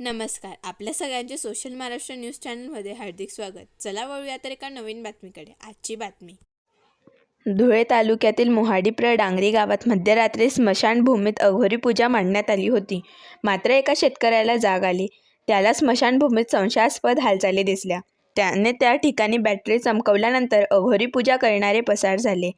नमस्कार. आपल्या सगळ्यांचे सोशल महाराष्ट्र न्यूज चॅनलमध्ये हार्दिक स्वागत. चला वळूया तर एका नवीन बातमीकडे. आजची बातमी. धुळे तालुक्यातील मोहाडीप्र डांगरी गावात मध्यरात्री स्मशानभूमीत अघोरी पूजा मांडण्यात आली होती. मात्र एका शेतकऱ्याला जाग आली. त्याला स्मशानभूमीत संशयास्पद हालचाली दिसल्या. त्याने त्या ठिकाणी बॅटरी चमकवल्यानंतर अघोरी पूजा करणारे पसार झाले.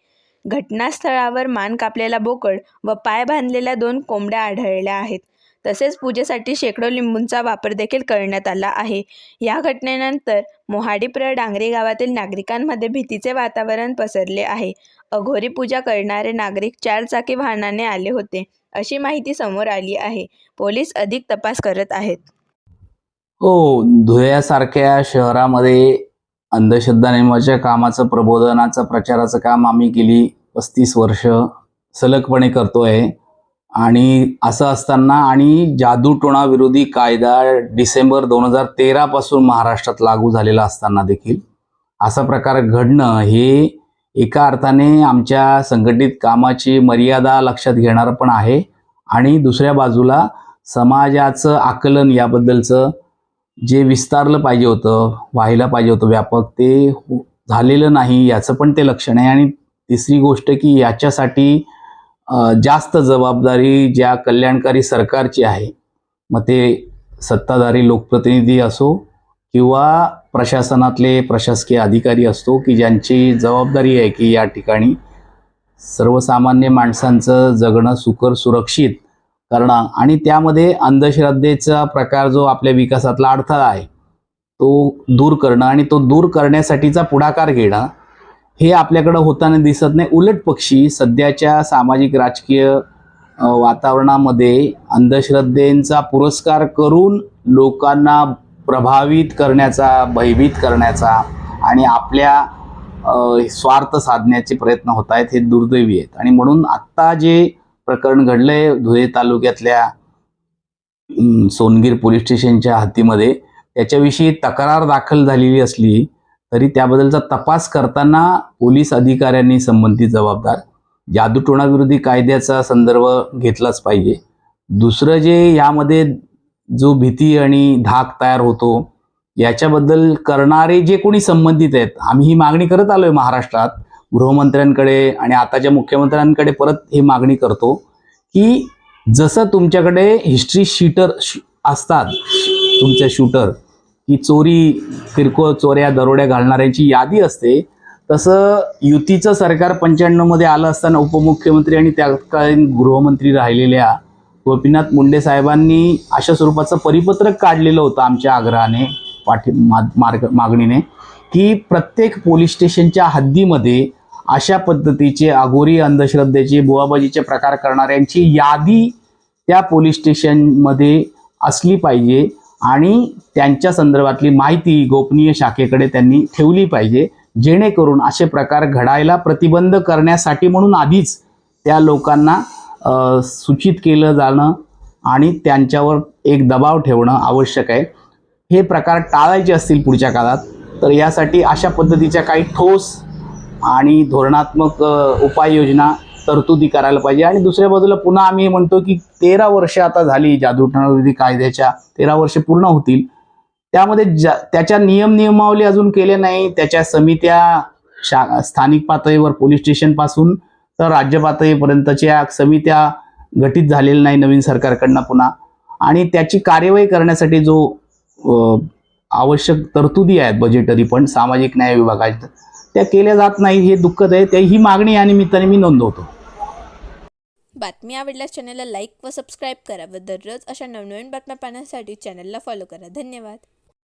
घटनास्थळावर मान कापलेला बोकड व पाय बांधलेल्या दोन कोंबड्या आढळल्या आहेत. तसेच पूजेसाठी शेकडो लिंबूंचा वापर देखील करण्यात आला आहे. या घटनेनंतर मोहाडीप्र डांगरी गावातील नागरिकांमध्ये भीतीचे वातावरण पसरले आहे. अघोरी पूजा करणारे नागरिक चारचाकी वाहनाने आले होते अशी माहिती समोर आली आहे. पोलीस अधिक तपास करत आहेत. हो धुळ्यासारख्या शहरामध्ये अंधश्रद्धा नेमाच्या कामाचं प्रबोधनाचं प्रचाराचं काम आम्ही गेली पस्तीस वर्ष सलगपणे करतो आहे आणि असं असताना आणि जादूटोणा विरोधी कायदा डिसेंबर दोन हजार तेरापासून महाराष्ट्रात लागू झालेला असताना देखील असा प्रकार घडणं हे एका अर्थाने आमच्या संघटित कामाची मर्यादा लक्षात घेणारं पण आहे. आणि दुसऱ्या बाजूला समाजाचं आकलन याबद्दलचं जे विस्तारलं पाहिजे होतं व्हायला पाहिजे होतं व्यापक ते हो- झालेलं नाही याचं पण ते लक्षण आहे. आणि तिसरी गोष्ट की याच्यासाठी जास्त जबाबदारी ज्या कल्याणकारी सरकारची आहे मग ते सत्ताधारी लोकप्रतिनिधी असो किंवा प्रशासनातले प्रशासकीय अधिकारी असतो की ज्यांची जबाबदारी आहे की या ठिकाणी सर्वसामान्य माणसांचं जगणं सुकर सुरक्षित करणं आणि त्यामध्ये अंधश्रद्धेचा प्रकार जो आपल्या विकासातला अडथळा आहे तो दूर करणं आणि तो दूर करण्यासाठीचा पुढाकार घेणं हे आपल्याकडं होताना दिसत नाही. उलट पक्षी सध्याच्या सामाजिक राजकीय वातावरणामध्ये अंधश्रद्धेचा पुरस्कार करून लोकांना प्रभावित करण्याचा भयभीत करण्याचा आणि आपल्या स्वार्थ साधण्याचे प्रयत्न होत आहेत हे दुर्दैवी आहेत. आणि म्हणून आत्ता जे प्रकरण घडलंय धुळे तालुक्यातल्या सोनगीर पोलीस स्टेशनच्या हद्दीमध्ये त्याच्याविषयी तक्रार दाखल झालेली असली तरी त्याबद्दलचा तपास करताना पोलीस अधिकाऱ्यांनी संबंधित जबाबदार जादूटोणाविरोधी कायद्याचा संदर्भ घेतलाच पाहिजे. दुसरं जे यामध्ये जो भीती आणि धाक तयार होतो याच्याबद्दल करणारे जे कोणी संबंधित आहेत आम्ही ही मागणी करत आलोय महाराष्ट्रात गृहमंत्र्यांकडे आणि आताच्या मुख्यमंत्र्यांकडे परत ही मागणी करतो की जसं तुमच्याकडे हिस्ट्री शीटर असतात तुमच्या शूटर की चोरी किरकोळ चोऱ्या दरोड्या घालणाऱ्यांची यादी असते. तसं युतीचं सरकार पंच्याण्णवमध्ये आलं असताना उपमुख्यमंत्री आणि त्याकालीन गृहमंत्री राहिलेल्या गोपीनाथ मुंडे साहेबांनी अशा स्वरूपाचं परिपत्रक काढलेलं होतं आमच्या आग्रहाने पाठी मार्ग मागणीने की प्रत्येक पोलीस स्टेशनच्या हद्दीमध्ये अशा पद्धतीचे अघोरी अंधश्रद्धेचे बुवाबाजीचे प्रकार करणाऱ्यांची यादी त्या पोलीस स्टेशनमध्ये असली पाहिजे. आणि त्यांच्या संदर्भातली माहिती गोपनीय शाखेकडे त्यांनी ठेवली पाहिजे जेणेकरून असे प्रकार घडायला प्रतिबंध करण्यासाठी म्हणून आधीच त्या लोकांना सूचित केलं जाणं आणि त्यांच्यावर एक दबाव ठेवणं आवश्यक आहे. हे प्रकार टाळायचे असतील पुढच्या काळात तर यासाठी अशा पद्धतीच्या काही ठोस आणि धोरणात्मक उपाययोजना तरतुदी करायला पाहिजे. आणि दुसऱ्या बाजूला पुन्हा आम्ही म्हणतो की तेरा वर्ष आता झाली जादूटोणाविरोधी कायद्याच्या. तेरा वर्ष पूर्ण होतील. त्यामध्ये त्याच्या नियम नियमावली अजून केले नाही. त्याच्या समित्या शा स्थानिक पातळीवर पोलीस स्टेशनपासून तर राज्य पातळीपर्यंतच्या समित्या घटित झालेल्या नाही नवीन सरकारकडनं पुन्हा. आणि त्याची कार्यवाही करण्यासाठी जो आवश्यक तरतुदी आहेत बजेटरी पण सामाजिक न्याय विभागाच्या त्या केल्या जात नाही हे दुःखद आहे. त्या ही मागणी या निमित्ताने मी नोंदवतो. बातमी आवडल्यास चॅनलला लाईक व सबस्क्राईब करा व दररोज अशा नवनवीन बातम्या पाहण्यासाठी चॅनलला फॉलो करा. धन्यवाद.